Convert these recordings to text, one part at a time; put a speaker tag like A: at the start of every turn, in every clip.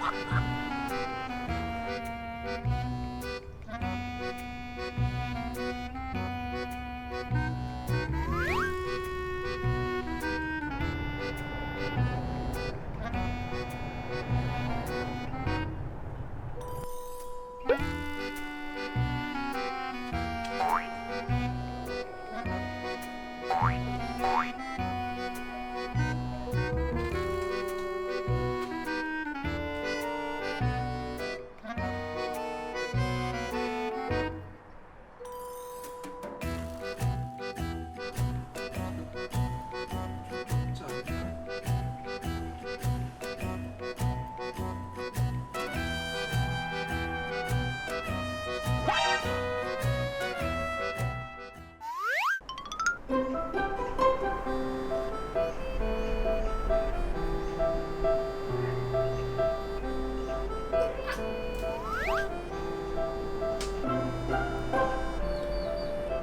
A: Ha ha ha!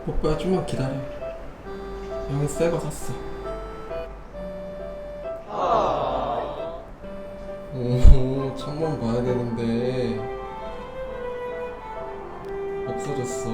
A: 오빠야 좀만 기다려. 형이 새거 샀어. 오 창문 봐야 되는데. 없어졌어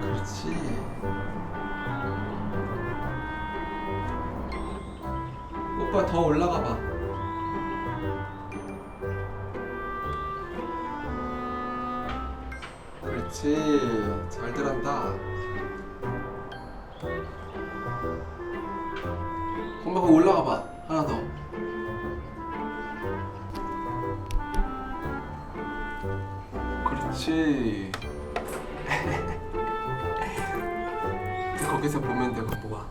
A: 그렇지. 오빠 더 올라가 봐. 그렇지. 잘 들었다 엄마 그 올라가 봐. 하나 더. 그렇지. 거기서 보면 되고 뭐야